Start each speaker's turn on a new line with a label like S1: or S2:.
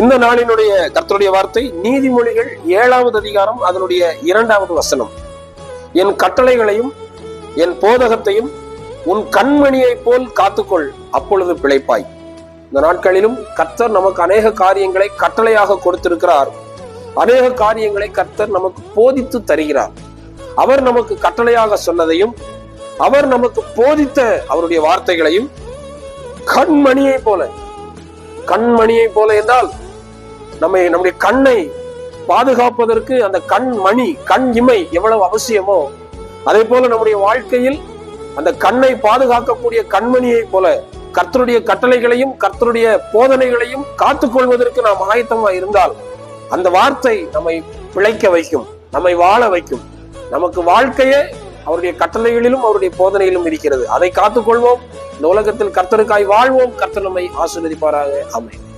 S1: இந்த நாளினுடைய கர்த்தருடைய வார்த்தை நீதிமொழிகள் ஏழாவது அதிகாரம் அதனுடைய இரண்டாவது வசனம். என் கட்டளைகளையும் என் போதகத்தையும் உன் கண்மணியைப் போல் காத்துக்கொள் அப்பொழுது பிழைப்பாய். இந்த நாட்களிலும் கர்த்தர் நமக்கு அநேக காரியங்களை கட்டளையாக கொடுத்திருக்கிறார். அநேக காரியங்களை கர்த்தர் நமக்கு போதித்து தருகிறார். அவர் நமக்கு கட்டளையாக சொன்னதையும் அவர் நமக்கு போதித்த அவருடைய வார்த்தைகளையும் கண்மணியை போல கண்மணியை போல என்றால் நம்மை நம்முடைய கண்ணை பாதுகாப்பதற்கு அந்த கண் மணி கண் இமை எவ்வளவு அவசியமோ அதே போல நம்முடைய வாழ்க்கையில் அந்த கண்ணை பாதுகாக்கக்கூடிய கண்மணியை போல கர்த்தருடைய கட்டளைகளையும் கர்த்தருடைய போதனைகளையும் காத்துக்கொள்வதற்கு நாம் ஆயத்தமா இருந்தால் அந்த வார்த்தை நம்மை பிழைக்க வைக்கும் நம்மை வாழ வைக்கும். நமக்கு வாழ்க்கையே அவருடைய கட்டளைகளிலும் அவருடைய போதனையிலும் இருக்கிறது. அதை காத்துக்கொள்வோம் இந்த உலகத்தில் கர்த்தருக்காய் வாழ்வோம். கர்த்தர் நம்மை ஆசீர்வதிப்பாராக. அமையும்